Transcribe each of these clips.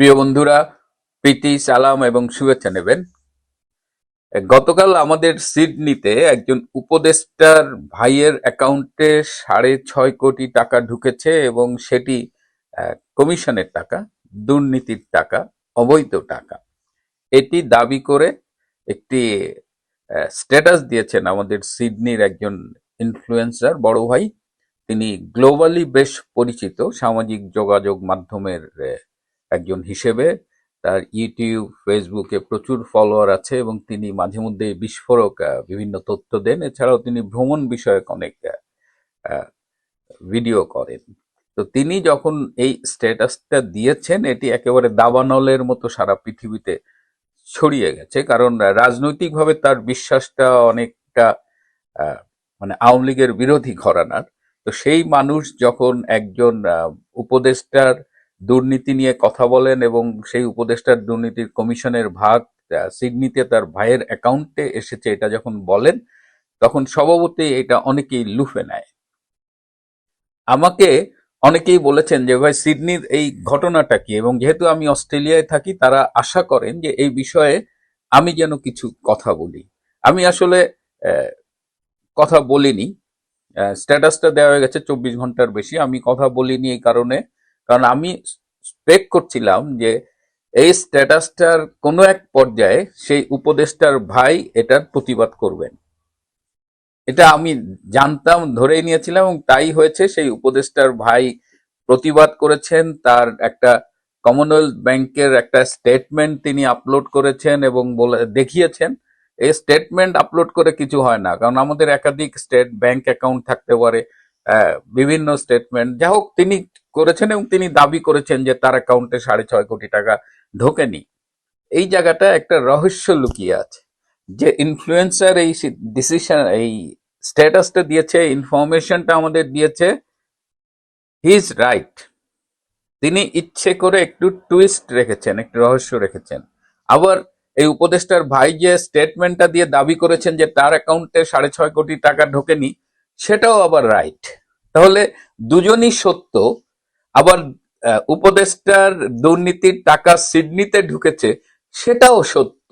প্রিয় বন্ধুরা, প্রীতি, সালাম এবং শুভেচ্ছা নেবেন। গতকাল আমাদের সিডনিতে একজন উপদেষ্টার ভাইয়ের অ্যাকাউন্টে সাড়ে ছয় কোটি টাকা ঢুকেছে এবং সেটি কমিশনের টাকা, দুর্নীতির টাকা, অবৈধ টাকা। এটি দাবি করে একটি স্ট্যাটাস দিয়েছেন আমাদের সিডনির একজন ইনফ্লুয়েন্সার বড় ভাই। তিনি গ্লোবালি বেশ পরিচিত সামাজিক যোগাযোগ মাধ্যমের একজন হিসেবে। তার ইউটিউব, ফেসবুকে প্রচুর ফলোয়ার আছে এবং তিনি মাঝে মধ্যে বিস্ফোরক বিভিন্ন তথ্য দেন। এছাড়াও তিনি ভ্রমণ বিষয়ক অনেক ভিডিও করেন। তো তিনি যখন এই স্ট্যাটাসটা দিয়েছেন, এটি একেবারে দাবানলের মতো সারা পৃথিবীতে ছড়িয়ে গেছে। কারণ রাজনৈতিকভাবে তার বিশ্বাসটা অনেকটা মানে আওয়ামী লীগের বিরোধী ঘরানার। তো সেই মানুষ যখন একজন উপদেষ্টার দুর্নীতি নিয়ে কথা বলেন এবং সেই উপদেষ্টার দুর্নীতির কমিশনের ভাগ সিডনিতে তার ভাইয়ের অ্যাকাউন্টে এসেছে এটা যখন বলেন, তখন স্বভাবতই এটা অনেকেই লুফে নেয়। আমাকে অনেকেই বলেছেন যে, ভাই, সিডনির এই ঘটনাটা কি? এবং যেহেতু আমি অস্ট্রেলিয়ায় থাকি, তারা আশা করেন যে এই বিষয়ে আমি যেন কিছু কথা বলি। আমি আসলে কথা বলিনি। স্ট্যাটাসটা দেওয়া হয়ে গেছে চব্বিশ ঘণ্টার বেশি। আমি কথা বলিনি এই কারণে। কারণ আমি স্পেক করছিলাম যে এই স্ট্যাটাসটার কোনো এক পর্যায়ে সেই উপদেষ্টার ভাই এটার প্রতিবাদ করবেন। এটা আমি জানতাম ধরে নিয়েছিলাম এবং তাই হয়েছে। সেই উপদেষ্টার ভাই প্রতিবাদ করেছেন, তার একটা কমনওয়েলথ ব্যাংকের একটা স্টেটমেন্ট তিনি আপলোড করেছেন এবং বলে, দেখিয়েছেন। এই স্টেটমেন্ট আপলোড করে কিছু হয় না, কারণ আমাদের একাধিক স্টেট ব্যাংক অ্যাকাউন্ট থাকতে পারে বিভিন্ন স্টেটমেন্ট যা হোক তিনি করেছেন এবং তিনি দাবি করেছেন যে তার অ্যাকাউন্টে সাড়ে ছয় কোটি টাকা ঢোকেনি। এই জায়গাটা একটা রহস্য লুকিয়ে আছে। যে ইনফ্লুয়েন্সার এই ডিসিশন এই স্ট্যাটাসটা দিয়েছে ইনফরমেশনটা আমাদের দিয়েছে হি ইজ রাইট তিনি ইচ্ছে করে একটু টুইস্ট রেখেছেন, একটু রহস্য রেখেছেন। আবার এই উপদেষ্টার ভাই যে স্টেটমেন্টটা দিয়ে দাবি করেছেন যে তার অ্যাকাউন্টে সাড়ে ছয় কোটি টাকা ঢোকেনি, সেটাও আবার রাইট তাহলে দুজনই সত্য আবার উপদেষ্টার দুর্নীতির টাকা সিডনিতে ঢুকেছে, সেটাও সত্য।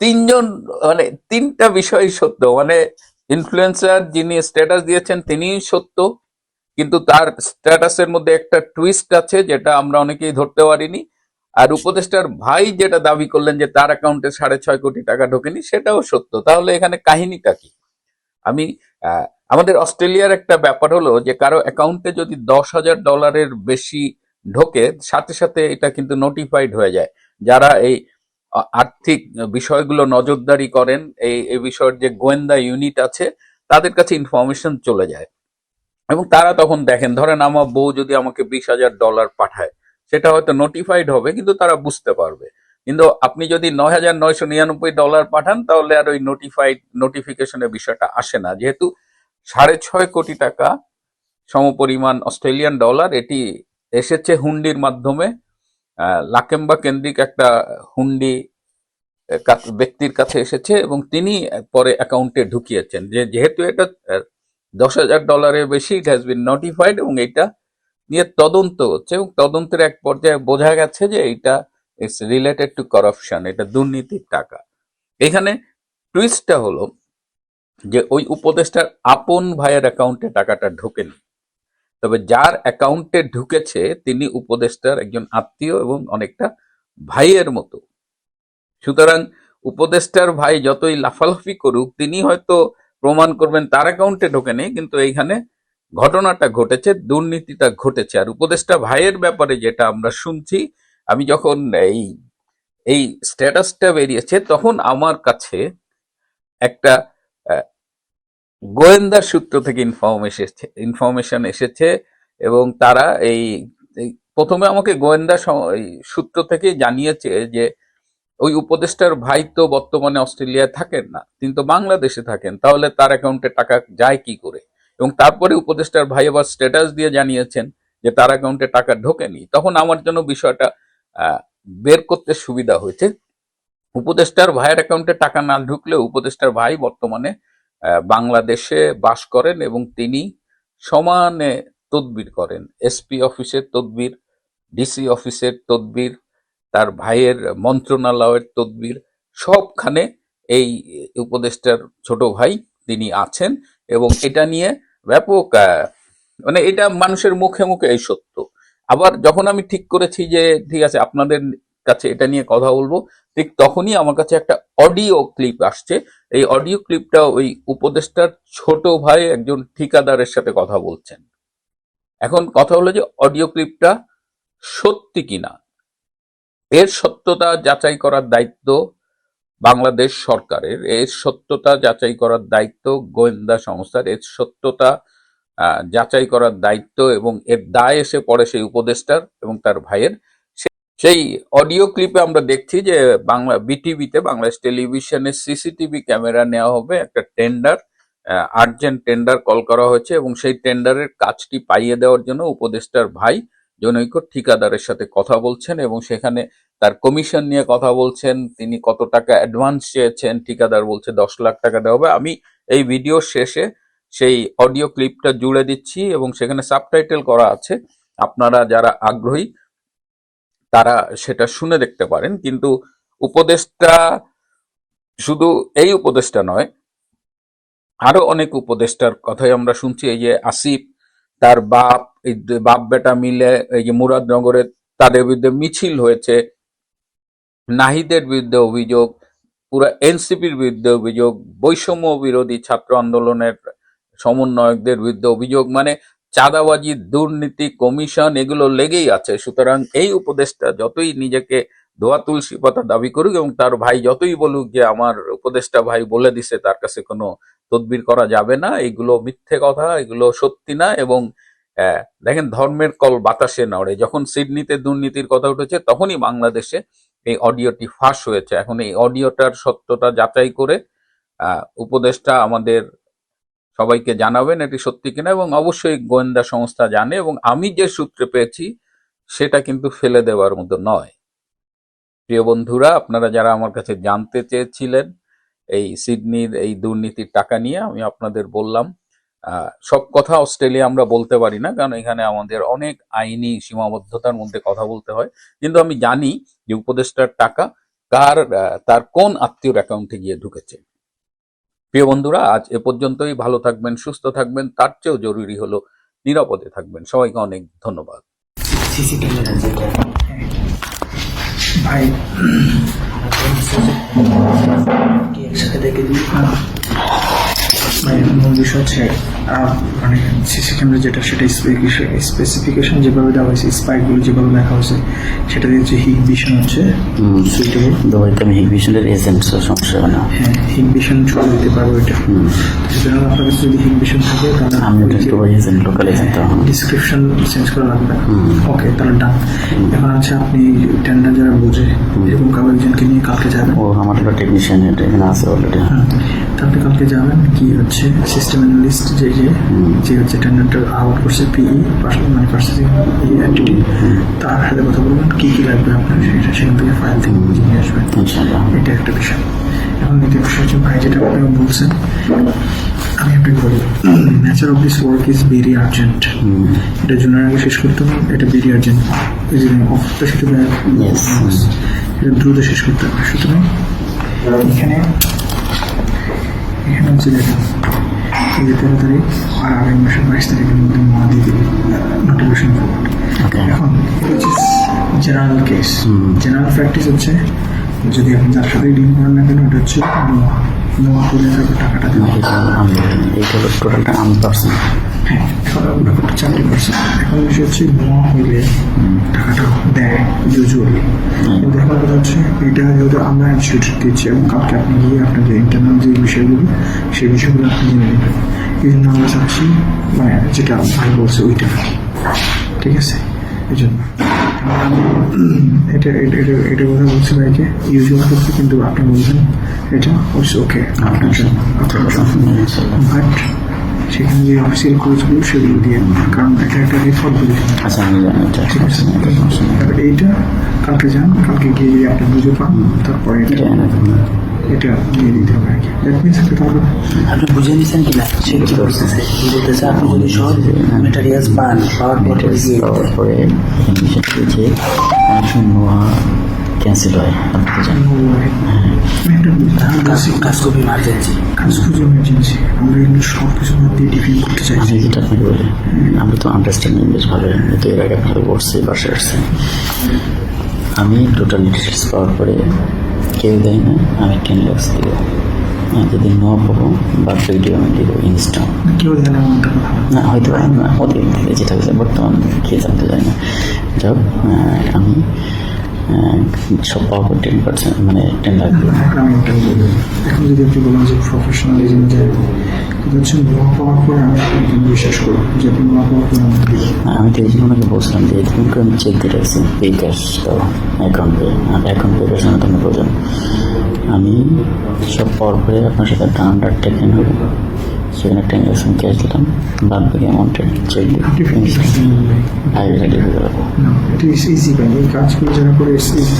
তিনজন মানে তিনটা বিষয় সত্য। মানে ইনফ্লুয়েন্সার যিনি স্ট্যাটাস দিয়েছেন, তিনিই সত্য। কিন্তু তার স্ট্যাটাসের মধ্যে একটা টুইস্ট আছে, যেটা আমরা অনেকেই ধরতে পারিনি। আর উপদেষ্টার ভাই যেটা দাবি করলেন যে তার অ্যাকাউন্টে সাড়ে ছয় কোটি টাকা ঢোকেনি, সেটাও সত্য। তাহলে এখানে কাহিনীটা কি? আমি আমাদের অস্ট্রেলিয়ার একটা ব্যাপার হলো যে কারও অ্যাকাউন্টে যদি দশ হাজার ডলারের বেশি ঢোকে, সাথে সাথে এটা কিন্তু নোটিফাইড হয়ে যায়। যারা এই আর্থিক বিষয়গুলো নজরদারি করেন, এই এই বিষয়ের যে গোয়েন্দা ইউনিট আছে, তাদের কাছে ইনফরমেশন চলে যায়। এবং তারা তখন দেখেন, ধরেন আমার বউ যদি আমাকে বিশ হাজার ডলার পাঠায়, সেটা হয়তো নোটিফাইড হবে, কিন্তু তারা বুঝতে পারবে। কিন্তু আপনি যদি নয় হাজার নয়শো নিরানব্বই ডলার পাঠান, তাহলে আর ওই নোটিফাইড নোটিফিকেশনের বিষয়টা আসে না। যেহেতু সাড়ে ছয় কোটি টাকা সমপরিমাণ অস্ট্রেলিয়ান ডলার। এটি এসেছে হুন্ডির মাধ্যমে। লাকেম্বা কেন্দ্রিক একটা হুন্ডি ব্যক্তির কাছে এসেছে এবং তিনি পরে অ্যাকাউন্টে ঢুকিয়েছেন। যে যেহেতু এটা দশ হাজার ডলারের বেশি ইট হ্যাজ বিন নোটিফাইড এবং এটা নিয়ে তদন্ত হচ্ছে এবং তদন্তের এক পর্যায়ে বোঝা গেছে যে এটা ইটস রিলেটেড টু করাপশন এটা দুর্নীতির টাকা। এখানে টুইস্টটা হলো যে ওই উপদেষ্টার আপন ভাইয়ের অ্যাকাউন্টে টাকাটা ঢোকেনি। তবে যার অ্যাকাউন্টে ঢুকেছে, তিনি উপদেষ্টার একজন আত্মীয় এবং অনেকটা ভাইয়ের মতো। সুতরাং উপদেষ্টার ভাই যতই লাফালাফি করুক, তিনি হয়তো প্রমাণ করবেন তার অ্যাকাউন্টে ঢোকেনি, কিন্তু এইখানে ঘটনাটা ঘটেছে, দুর্নীতিটা ঘটেছে। আর উপদেষ্টা ভাইয়ের ব্যাপারে যেটা আমরা শুনছি, আমি যখন এই এই স্ট্যাটাসটা বেরিয়েছে, তখন আমার কাছে একটা গোয়েন্দা সূত্র থেকে ইনফরমেশন ইনফরমেশন এসেছে এবং তারা এই প্রথমে আমাকে গোয়েন্দা সূত্র থেকে জানিয়েছে যে ওই উপদেষ্টার ভাই তো বর্তমানে অস্ট্রেলিয়ায় থাকেন না, তিনি তো বাংলাদেশে থাকেন, তাহলে তার অ্যাকাউন্টে টাকা যায় কি করে? এবং তারপরে উপদেষ্টার ভাই আবার স্ট্যাটাস দিয়ে জানিয়েছেন যে তার অ্যাকাউন্টে টাকা ঢোকেনি, তখন আমার জন্য বিষয়টা বের করতে সুবিধা হয়েছে। উপদেষ্টার ভাইয়ের অ্যাকাউন্টে টাকা না ঢুকলেও উপদেষ্টার ভাই বর্তমানে বাংলাদেশে বাস করেন এবং তিনি সমানে তদবির করেন। এসপি অফিসের তদবির ডিসি অফিসের তদবির, তার ভাইয়ের মন্ত্রণালয়ের তদবির, সবখানে এই উপদেষ্টার ছোট ভাই তিনি আছেন এবং এটা নিয়ে ব্যাপক মানে এটা মানুষের মুখে মুখে এই সত্য। আবার যখন আমি ঠিক করেছি যে, ঠিক আছে, আপনাদের কাছে এটা নিয়ে কথা বলব ঠিক তখনই আমার কাছে একটা অডিও ক্লিপ আসছে। এই অডিও ক্লিপটা ওই উপদেষ্টার ছোট ভাই একজন ঠিকাদারের সাথে কথা বলছেন। এখন কথা হলো যে অডিও ক্লিপটা সত্যি কিনা? এর সত্যতা যাচাই করার দায়িত্ব বাংলাদেশ সরকারের, এর সত্যতা যাচাই করার দায়িত্ব গোয়েন্দা সংস্থার, এর সত্যতা যাচাই করার দায়িত্ব এবং এর দায় এসে পড়ে সেই উপদেষ্টার এবং তার ভাইয়ের। সেই অডিও ক্লিপে আমরা দেখছি যে বাংলা বিটিভিতে বাংলাদেশ টেলিভিশনের সিসিটিভি ক্যামেরা নেওয়া হবে, একটা টেন্ডার আর্জেন্ট টেন্ডার কল করা হয়েছে এবং সেই টেন্ডারের কাজটি পাইয়ে দেওয়ার জন্য উপদেষ্টার ভাই জনৈক ঠিকাদারের সাথে কথা বলছেন এবং সেখানে তার কমিশন নিয়ে কথা বলছেন, তিনি কত টাকা অ্যাডভান্স চেয়েছেন, ঠিকাদার বলছে দশ লাখ টাকা দেওয়া হবে। আমি এই ভিডিও শেষে সেই অডিও ক্লিপটা জুড়ে দিচ্ছি এবং সেখানে সাবটাইটেল করা আছে, আপনারা যারা আগ্রহী তারা সেটা শুনে দেখতে পারেন, কিন্তু উপদেশটা শুধু এই উপদেশটা নয়, আরও অনেক উপদেষ্টার কথাই আমরা শুনছি, এই যে আসিফ, তার বাপ, এই বাপ বেটা মিলে এই যে মুরাদনগরে তাদের বিরুদ্ধে মিছিল হয়েছে, নাহিদের বিরুদ্ধে অভিযোগ, পুরো এনসিপির বিরুদ্ধে অভিযোগ, বৈষম্য বিরোধী ছাত্র আন্দোলনের সমন্বয়কদের বিরুদ্ধে অভিযোগ মানে চাঁদাবাজি, দুর্নীতি, কমিশন, এগুলো লেগেই আছে। সুতরাং এই উপদেশটা যতই নিজেকে ধোয়া তুলসী পাতা দাবি করুক এবং তার ভাই যতই বলুক যে আমার উপদেশটা ভাই বলে দিছে, তার কাছে কোনো তদবির করা যাবে না। এগুলো মিথ্যে কথা, এগুলো সত্যি না এবং দেখেন ধর্মের কল বাতাসে নড়ে। যখন সিডনিতে দুর্নীতির কথা উঠেছে, তখনই বাংলাদেশে এই অডিওটি ফাঁস হয়েছে। এখন এই অডিওটার সত্যতা যাচাই করে উপদেশটা আমাদের সবাইকে জানাবেন এটি সত্যি কিনা এবং অবশ্যই গোয়েন্দা সংস্থা জানে এবং আমি যে সূত্রে পেয়েছি, সেটা কিন্তু ফেলে দেওয়ার মতো নয়। প্রিয় বন্ধুরা, আপনারা যারা আমার কাছে জানতে চেয়েছিলেন এই সিডনির এই দুর্নীতির টাকা নিয়ে, আমি আপনাদের বললাম সব কথা অস্ট্রেলিয়া আমরা বলতে পারি না, কারণ এখানে আমাদের অনেক আইনি সীমাবদ্ধতার মধ্যে কথা বলতে হয়। কিন্তু আমি জানি যে উপদেষ্টার টাকা কার তার কোন আত্মীয়র অ্যাকাউন্টে গিয়ে ঢুকেছে। প্রিয় বন্ধুরা আজ এ পর্যন্তই ভালো থাকবেন সুস্থ থাকবেন তার চেয়েও জরুরি হলো নিরাপদে থাকবেন সবাইকে অনেক ধন্যবাদ ভাই একসাথে দেখে দিই মূল বিষয় হচ্ছে মানে সিসি ক্যামেরা যেটা সেটা স্পেসিফিকেশন যেভাবে দেওয়া হয়েছে স্পাইকগুলো যেভাবে লেখা হয়েছে সেটা দিয়ে হচ্ছে হিগ ভিশন হচ্ছে। সুইটেবল দুবাইতে আমি হিগভিশনের এজেন্ট সমস্যা হবে না। হ্যাঁ হিগ ভিশন ছড়ে দিতে পারব এটা। সুতরাং আপনার কাছে যদি হিগ ভিশন থাকে তাহলে আমি Dubai agent local agent description change করা লাগবে। ওকে তাহলে ডান এখন হচ্ছে আপনি টেন্ডার যারা বোঝে এরকম কারও একজনকে নিয়ে কালকে যাবেন। ও আমার একটা টেকনিশিয়ান এটা এখানে আছে অলরেডি হুম। তা আপনি কালকে যাবেন কি হচ্ছে? সিস্টেম অ্যানালিস্ট যে যে যে হচ্ছে টেন্ডারটা আউট করছে পিই মানে পার্সেসিং এন্টিটি তার সাথে কথা বলবেন কি কি লাগবে আপনার সেটা সেখান থেকে ফাইল থেকে বুঝে নিয়ে আসবেন। এটা একটা বিষয়। এখন দ্বিতীয় বিষয় হচ্ছে ভাই যেটা আপনি বলছেন আমি আপনাকে বলি nature of this work is very urgent এটা জুনের আগে শেষ করতে হবে এটা ভেরি আর্জেন্ট অফিসটা সেটা Yes. এটা দ্রুত শেষ করতে হবে। সুতরাং এখানে এখানে হচ্ছে এই তেরো তারিখ আর আগামী মাসের বাইশ তারিখের মধ্যে মা দিয়ে দিবে নোটিফিকেশন ফরওয়ার্ড এখন জেনারেল কেস জেনারেল প্র্যাকটিস হচ্ছে যদি আপনি যার সাথে ডিল করেন না কেন এটা হচ্ছে নোয়া নোয়া করলে টাকাটা দেওয়া। এইটা টোটালটা আমি পার্সন হ্যাঁ পার্সেন্ট এখন বিষয় হচ্ছে নোয়া হইলে টাকাটা দেয় ইউজুয়ালি কিন্তু কথা হচ্ছে এটা আমরা ইনস্টিটিউট দিচ্ছি এবং কালকে আপনি গিয়ে আপনার ইন্টারনাল যে বিষয়গুলো সেই বিষয়গুলো আপনি জেনে এই জন্য আমরা চাচ্ছি মানে যেটা ভাই বলছে ওইটা ঠিক আছে এই জন্য এটা এটা এটা কথা বলছি ভাইকে ইউজুয়াল করতে কিন্তু আপনি বলছেন এটা ওকে আপনার জন্য সেখানে যে অফিসিয়াল কোর্সগুলো সেগুলো দিয়ে কারণ এটা একটা রেফার বলি আচ্ছা আমি জানি এটা ঠিক আছে? এটা নেই। এবার এইটা কালকে যান কালকে গিয়ে আপনি বুঝে পান তারপরে এটা এটা। দিয়ে দিতে হবে আর কি। দ্যাট মিনস একটা তাহলে আপনি বুঝে নিছেন কিনা সে কি বলতেছে? আপনি যদি সব মেটেরিয়ালস পান পাওয়ার পর দিতে পরে এখানে বিষয়টা দিয়েছে অনেক সময় নোয়া ক্যান্সেল হয় আপনি তো জানেন। কাজ কাজ খুব ইমার্জেন্সি কাজ খুঁজে এমার্জেন্সি আমরা এগুলো সব কিছু বাদ দিয়ে ডিফেন্ড করতে চাইছি। আমি যেটা আপনাকে বলি আমি তো আন্ডারস্ট্যান্ডিং বেশ ভালো তো এর আগে আপনাকে বসছি বাসে আসছে আমি টোটাল ডিটেলস পাওয়ার পরে কেউ দেয় না আমি টেন লাক্স দিব। যদি ন পাবো বা ভিডিও আমি দিব ইনস্টা কেউ দেয় না না হয়তো না ওদের থেকে যেটা হয়েছে বর্তমান কে জানতে চাই না। যাক আহ, আমি সব টেন পার্সেন্ট মানে টেন লাখ আমি এখন যদি আপনি বলেন যে প্রফেশনালিজম যে হচ্ছে নোয়া পাওয়ার পরে আমি আপনাকে বিশ্বাস করব যে আপনি নোয়া পাওয়ার পরে আমি তো এই জন্য ওনাকে বলছিলাম যে করে আমি চেক দিয়ে রাখছি পে ক্যাশ দাও অ্যাকাউন্ট পে আর অ্যাকাউন্ট পে ক্যাশ তোমার প্রয়োজন। আমি সব পাওয়ার পরে আপনার সাথে একটা আন্ডার টেকেন হবে সেখানে ট্রানজাকশন ক্যাশ দিলাম বাদ বাকি অ্যামাউন্টের চেক ফিফটি দিই পার্সেন্ট আই রেডি হয়ে যাব না এটা ইজ ইজি ভাই এই কাজগুলো যারা করে ইটস ইজি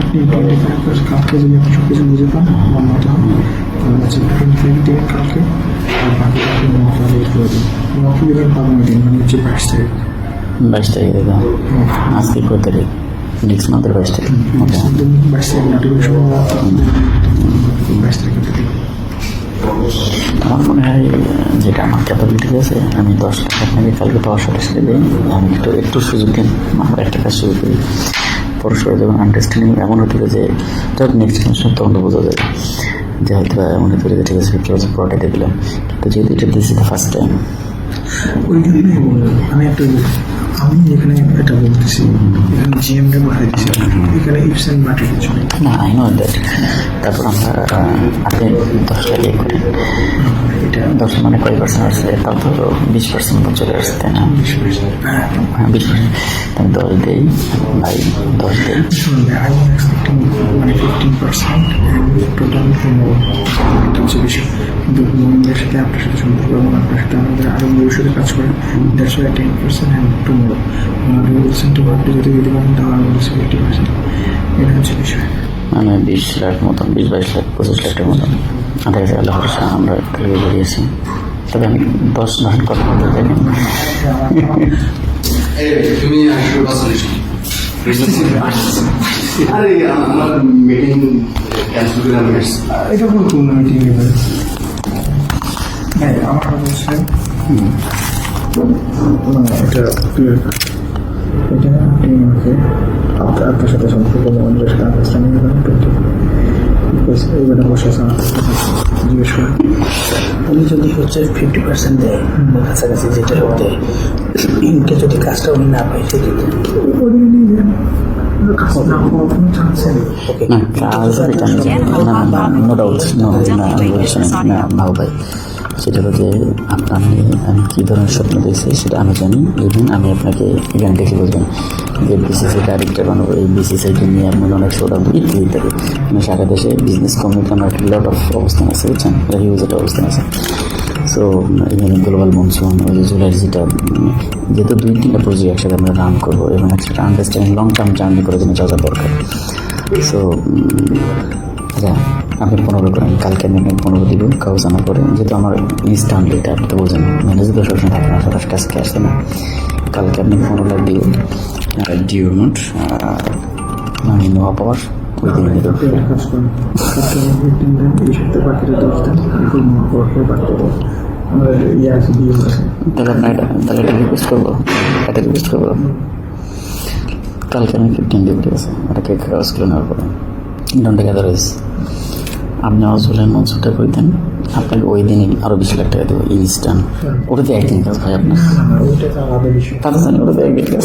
আপনি টোয়েন্টি ফাইভ পার্সেন্ট কাজকে যদি আপনি সব কিছু বুঝে পান আমার মতো হবে তাহলে হচ্ছে টোয়েন্টি ফাইভ দেবেন কালকে আর বাকি আপনি নটা রেট করে দিন নটা দেবেন পাবেন দিন মানে হচ্ছে বাইশ তারিখ বাইশ তারিখে দাও আজকে কত তারিখ নেক্সট মান্থের বাইশ তারিখ ওকে বাইশ তারিখ নোটিফিকেশন বাইশ তারিখে দিন আমার মনে হয় যেটা আমার ক্যাপাবিলিটি আছে, আমি দশ টাকা আপনাকে কালকে পাওয়ার সাথে দিই। আমি একটু একটু সুযোগ দিন, আমার একটা কাজ শুরু করি। পরস্পর যখন আন্ডারস্ট্যান্ডিং এমন হতে পারে যে যখন নেক্সট জিনিসটা তখন তো বোঝা যায় যে হয়তো বা এমন হতে যে ঠিক আছে ফিফটি পার্সেন্ট দিয়ে দিলাম। কিন্তু যেহেতু এটা দিয়েছি ফার্স্ট টাইম ওই জন্যই আমি একটা আমি এখানে এটা বলতেছি জিএমটা বসাই দিচ্ছি এখানে ইপসেন কিছু নেই না আই নো দ্যাট তারপর আমরা আপনি দশ টাকা ইয়ে করেন। এটা দশ মানে কয় পার্সেন্ট আসছে? তাও তো বিশ পার্সেন্ট চলে আসছে তাই না? হ্যাঁ। বিশ পার্সেন্ট আমি দশ দিই ভাই দশ দিই। আই ওয়াজ এক্সপেক্টিং মানে ফিফটিন পার্সেন্ট টোটাল এটা হচ্ছে বিষয় কিন্তু মোহাম্মদের সাথে আপনার সাথে সম্পর্ক এবং আপনার সাথে আমাদের আরও ভবিষ্যতে কাজ করে that's why ten percent and tomorrow ওনারা বলছেন তো যদি দিতে পারেন তাহলে আমি বলছি পার্সেন্ট এটা হচ্ছে বিষয় মানে বিশ লাখ মতন বিশ বাইশ লাখ পঁচিশ লাখ টাকার মতন আমাদের কাছে আল্লাহ আমরা কালকে বেরিয়েছি তবে আমি দশ মাস কথা বলতে চাই আরে আমার মিটিং ক্যান্সেল করে আমি এটা কোনো কোনো মিটিং নেই হ্যাঁ আমার কথা এটা ক্লিয়ার এটা আপনি আমাকে আপনার আপনার সাথে সম্পর্ক মন্দিরের সাথে আন্ডারস্ট্যান্ডিং করেন টোয়েন্টি এইবার বসে আছে জিজ্ঞেস করেন। উনি যদি হচ্ছে ফিফটি পার্সেন্ট দেয় কাছাকাছি যেটা দেয় ইনকে যদি কাজটা উনি না পায় সে দিত নিয়ে যান না কাজ এটা আমি জানি না না নো। ডাউট না না না ভাই। সেটা হলো যে আপনার নিয়ে আমি কী ধরনের স্বপ্ন দেখছি সেটা আমি জানি ইভেন আমি আপনাকে এখানে দেখে বলবেন যে বিসিসি ডাইরেক্টর বানাবো। এই বিসিসিকে নিয়ে আপনার অনেক সোটা ইত্যাদি ইত্যাদি। মানে সারা দেশে বিজনেস কমিউনিটি আমার একটা লট অফ অবস্থান আছে, বুঝছেন? এটা হিউজ একটা অবস্থান আছে। সো এখানে গ্লোবাল মনসুন ওই যে যেটা, যেহেতু দুই তিনটা প্রজেক্ট একসাথে আমরা রান করব এবং একটা আন্ডারস্ট্যান্ডিং লং টার্ম জার্নি করার জন্য যা যা দরকার। সো আচ্ছা আপনি পনেরো করেন কালকে আমি পনেরো দিব কাগজ আনার পরে। যেহেতু আমার ইনস্ট্যান্ট এটা আপনি তো বোঝেন ম্যানেজ তো সবসময় থাকে না সবার কাছকে আসছে না। কালকে আপনি পনেরো লাখ দিব। ডিউ অ্যামাউন্ট আমি নোয়া পাওয়ার ওই দিন দিয়ে তাহলে আপনার এটা তাহলে এটা রিকোয়েস্ট করব এটা রিকোয়েস্ট করব। কালকে আমি ফিফটিন দিব ঠিক আছে? ওটাকে কাগজগুলো নেওয়ার পরে। ডন্ট টেক আদারওয়াইজ আপনি অজুলের মঞ্চটা করে দেন আপনাকে ওই দিনই আরও বেশি লাখ টাকা দেবো ইনস্ট্যান্ট। ওটাতে একদিন কাজ হয় আপনার। তাতে জানি একদিন কাজ